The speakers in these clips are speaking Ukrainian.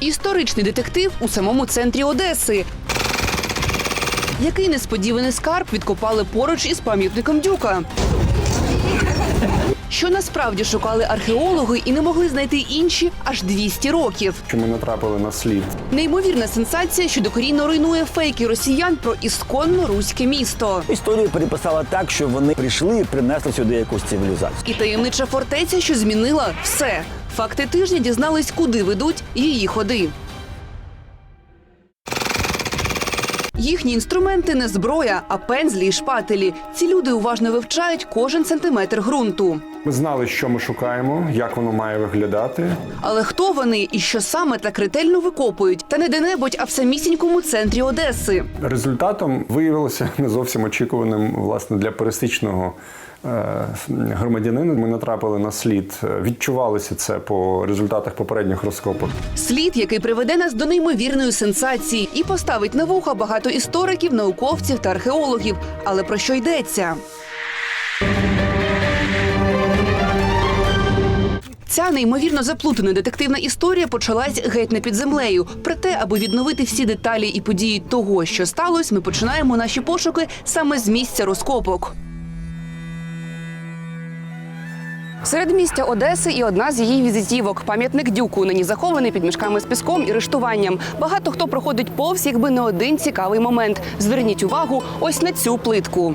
Історичний детектив у самому центрі Одеси. Який несподіваний скарб відкопали поруч із пам'ятником Дюка? Що насправді шукали археологи і не могли знайти інші аж 200 років. що ми натрапили на слід. Неймовірна сенсація, що докорінно руйнує фейки росіян про ісконно руське місто. Історію переписала так, що вони прийшли і принесли сюди якусь цивілізацію. І таємнича фортеця, що змінила все. Факти тижня дізнались, куди ведуть її ходи. Їхні інструменти не зброя, а пензлі і шпателі. Ці люди уважно вивчають кожен сантиметр ґрунту. Ми знали, що ми шукаємо, як воно має виглядати. Але хто вони і що саме так ретельно викопують? Та не де-небудь, а в самісінькому центрі Одеси. Результатом виявилося не зовсім очікуваним власне для пересічного е, громадянина. Ми натрапили на слід. Відчувалося це по результатах попередніх розкопок. Слід, який приведе нас до неймовірної сенсації і поставить на вуха багато істориків, науковців та археологів. Але про що йдеться? Ця неймовірно заплутана детективна історія почалась геть не під землею. Проте, аби відновити всі деталі і події того, що сталося, ми починаємо наші пошуки саме з місця розкопок. Серед містя Одеси і одна з її візитівок пам'ятник дюку, нині захований під мішками з піском і рештуванням. Багато хто проходить повз, якби не один цікавий момент. Зверніть увагу ось на цю плитку.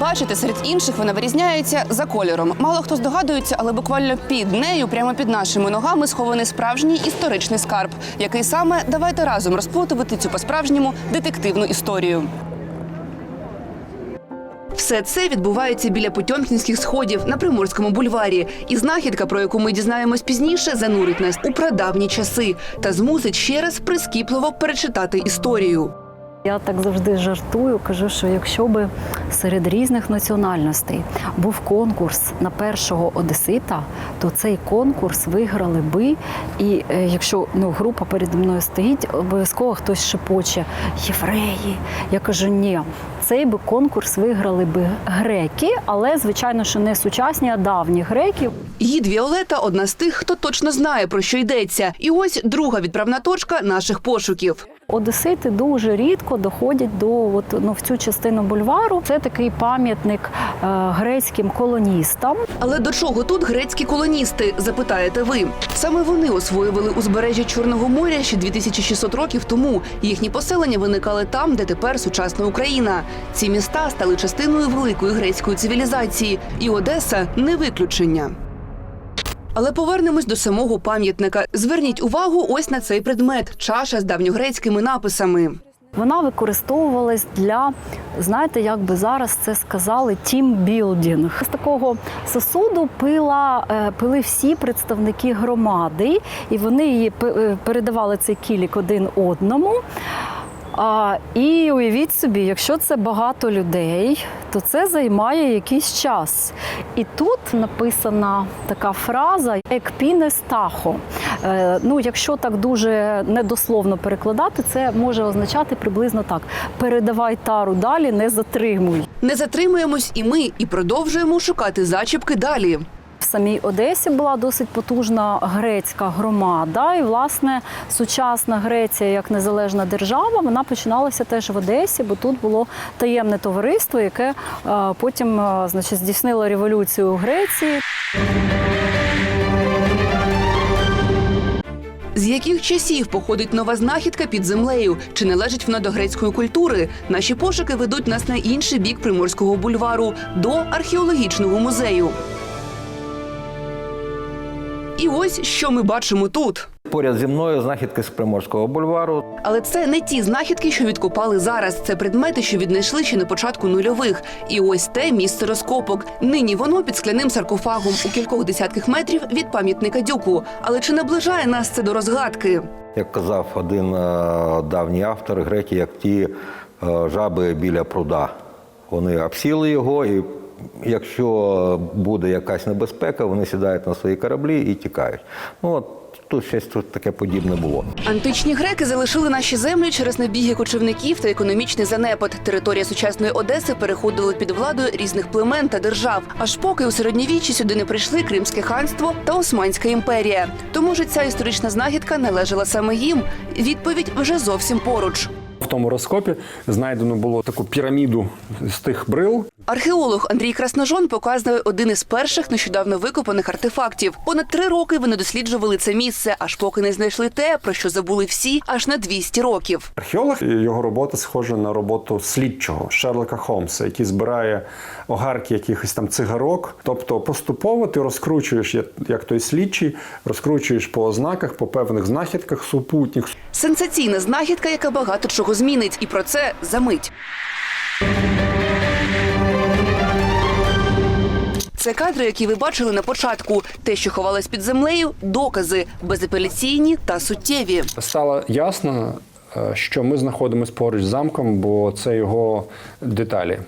Бачите, серед інших вона вирізняється за кольором. Мало хто здогадується, але буквально під нею, прямо під нашими ногами, схований справжній історичний скарб, який саме давайте разом розплутувати цю по-справжньому детективну історію. Все це відбувається біля Потьомкінських сходів на Приморському бульварі. І знахідка, про яку ми дізнаємось пізніше, занурить нас у прадавні часи та змусить ще раз прискіпливо перечитати історію. Я так завжди жартую, кажу, що якщо би серед різних національностей був конкурс на першого одесита, то цей конкурс виграли би. І е, якщо ну, група переді мною стоїть, обов'язково хтось шепоче євреї. Я кажу, ні, цей би конкурс виграли би греки, але звичайно, що не сучасні, а давні греки. Гід Віолета одна з тих, хто точно знає про що йдеться. І ось друга відправна точка наших пошуків. Одесити дуже рідко доходять до от, ну, в цю частину бульвару. Це такий пам'ятник е, грецьким колоністам. Але до чого тут грецькі колоністи? Запитаєте ви. Саме вони освоювали узбережжя Чорного моря ще 2600 років тому. Їхні поселення виникали там, де тепер сучасна Україна. Ці міста стали частиною великої грецької цивілізації, і Одеса не виключення. Але повернемось до самого пам'ятника. Зверніть увагу ось на цей предмет чаша з давньогрецькими написами. Вона використовувалась для, знаєте, як би зараз це сказали, тімбілдінг. З такого сосуду пила, е, пили всі представники громади, і вони її е, передавали цей кілік один одному. А, і уявіть собі, якщо це багато людей, то це займає якийсь час. І тут написана така фраза екпіне стахо. Ну, якщо так дуже недословно перекладати, це може означати приблизно так: передавай тару далі, не затримуй. Не затримуємось і ми, і продовжуємо шукати зачіпки далі. В самій Одесі була досить потужна грецька громада, і власне сучасна Греція як незалежна держава вона починалася теж в Одесі, бо тут було таємне товариство, яке е, потім е, значить, здійснило революцію у Греції. З яких часів походить нова знахідка під землею? Чи належить вона до грецької культури? Наші пошуки ведуть нас на інший бік Приморського бульвару до археологічного музею. І ось що ми бачимо тут. Поряд зі мною знахідки з Приморського бульвару. Але це не ті знахідки, що відкопали зараз. Це предмети, що віднайшли ще на початку нульових. І ось те місце розкопок. Нині воно під скляним саркофагом у кількох десятках метрів від пам'ятника дюку. Але чи наближає нас це до розгадки? Як казав один е, давній автор, греки, як ті е, жаби біля пруда. Вони обсіли його і якщо буде якась небезпека, вони сідають на свої кораблі і тікають. Ну от тут щось тут таке подібне було. Античні греки залишили наші землі через набіги кочівників та економічний занепад. Територія сучасної Одеси переходила під владу різних племен та держав. Аж поки у середньовіччі сюди не прийшли Кримське ханство та Османська імперія. Тому ж ця історична знахідка належала саме їм. Відповідь вже зовсім поруч. В тому розкопі знайдено було таку піраміду з тих брил. Археолог Андрій Красножон показує один із перших нещодавно викопаних артефактів. Понад три роки вони досліджували це місце, аж поки не знайшли те, про що забули всі, аж на 200 років. Археолог його робота схожа на роботу слідчого Шерлока Холмса, який збирає огарки якихось там цигарок. Тобто поступово ти розкручуєш, як- той слідчий, розкручуєш по ознаках, по певних знахідках супутніх. Сенсаційна знахідка, яка багато чого змінить, і про це за мить. Це кадри, які ви бачили на початку. Те, що ховалось під землею, докази безапеляційні та суттєві. Стало ясно, е, що ми знаходимося поруч з замком, бо це його деталі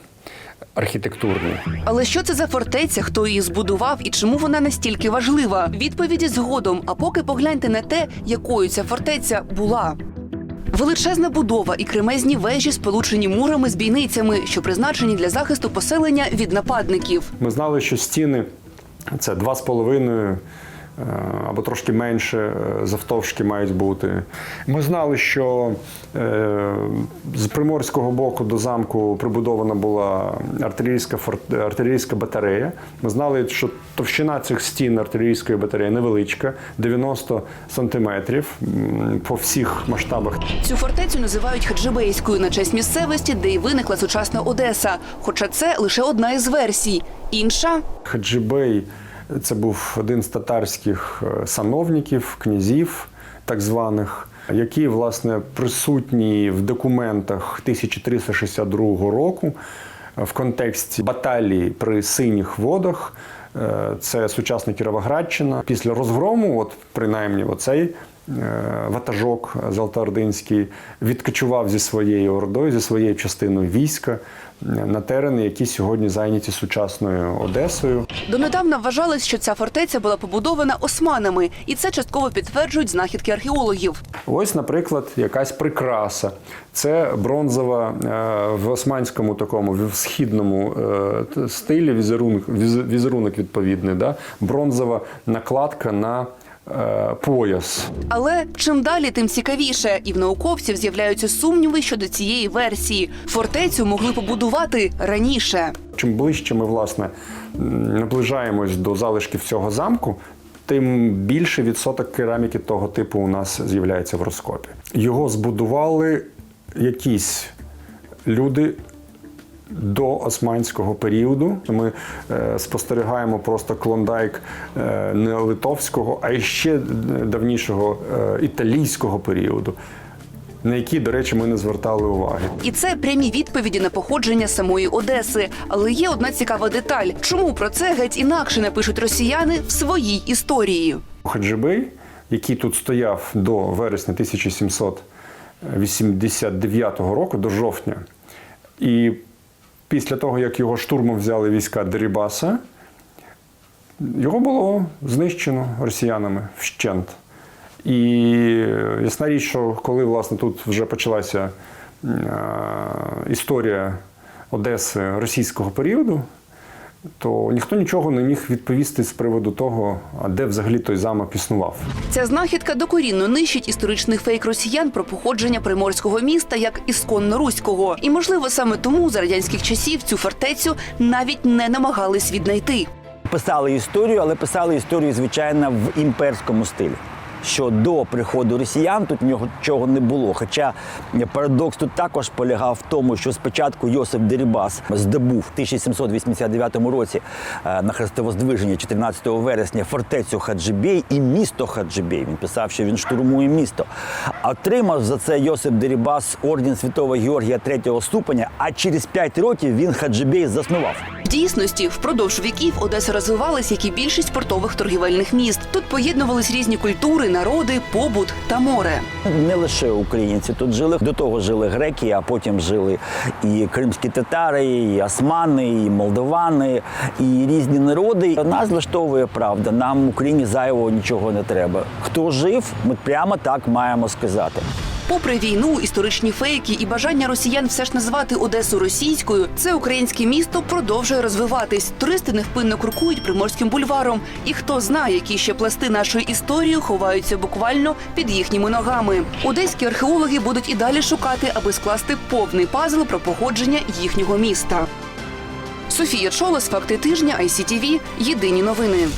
архітектурні. Але що це за фортеця, хто її збудував і чому вона настільки важлива? Відповіді згодом. А поки погляньте на те, якою ця фортеця була. Величезна будова і кремезні вежі, сполучені мурами з бійницями, що призначені для захисту поселення від нападників. Ми знали, що стіни це 2,5 е, або трошки менше е, завтовшки мають бути. Ми знали, що е, з приморського боку до замку прибудована була артилерійська, артилерійська батарея. Ми знали, що товщина цих стін артилерійської батареї невеличка 90 сантиметрів по всіх масштабах. Цю фортецю називають Хаджибейською на честь місцевості, де й виникла сучасна Одеса. Хоча це лише одна із версій. Інша Хаджибей це був один з татарських е, сановників, князів, так званих, які власне присутні в документах 1362 року е, в контексті баталії при синіх водах. Е, Це сучасна Кіровоградщина. Після розгрому, от принаймні, оцей ватажок Золотоординський відкочував зі своєю ордою, зі своєю частиною війська е, на терени, які сьогодні зайняті сучасною Одесою. донедавна вважалось, що ця фортеця була побудована османами, і це частково підтверджують знахідки археологів. Ось, наприклад, якась прикраса. Це бронзова е, в османському такому в східному е, стилі візерунок, візерунок відповідний. Да? Бронзова накладка на е, пояс. Але чим далі, тим цікавіше, і в науковців з'являються сумніви щодо цієї версії. Фортецю могли побудувати раніше. Чим ближче ми власне наближаємось до залишків цього замку, тим більше відсоток кераміки того типу у нас з'являється в розкопі. Його збудували якісь люди. До османського періоду ми е, спостерігаємо просто клондайк е, не литовського, а ще давнішого е, італійського періоду, на які, до речі, ми не звертали уваги. І це прямі відповіді на походження самої Одеси. Але є одна цікава деталь: чому про це геть інакше напишуть росіяни в своїй історії? Хаджибей, який тут стояв до вересня 1789 року, до жовтня, і після того, як його штурмом взяли війська Дерібаса, його було знищено росіянами вщент. І ясна річ, що коли власне тут вже почалася е, історія Одеси російського періоду, то ніхто нічого не міг відповісти з приводу того, а де взагалі той замок існував. Ця знахідка докорінно нищить історичний фейк росіян про походження приморського міста як ісконно руського. І можливо саме тому за радянських часів цю фортецю навіть не намагались віднайти. Писали історію, але писали історію, звичайно, в імперському стилі. Що до приходу росіян тут нічого не було. Хоча парадокс тут також полягав в тому, що спочатку Йосип Дерібас здобув в 1789 році е, на хрестовоздвиження 14 вересня фортецю Хаджибей і місто Хаджибей. Він писав, що він штурмує місто. Отримав за це Йосип Дерібас орден Святого Георгія третього ступеня, а через 5 років він Хаджибей заснував. Дійсності впродовж віків Одеса розвивалась, як і більшість портових торгівельних міст. Тут поєднувались різні культури, народи, побут та море. Не лише українці тут жили. До того жили греки, а потім жили і кримські татари, і османи, і молдовани, і різні народи. Нас влаштовує правда. Нам в Україні зайвого нічого не треба. Хто жив, ми прямо так маємо сказати. Попри війну, історичні фейки і бажання росіян все ж назвати Одесу російською, це українське місто продовжує розвиватись. Туристи невпинно крокують приморським бульваром. І хто знає, які ще пласти нашої історії ховаються буквально під їхніми ногами. Одеські археологи будуть і далі шукати, аби скласти повний пазл про походження їхнього міста. Софія Чолос, факти тижня, ICTV, Єдині новини.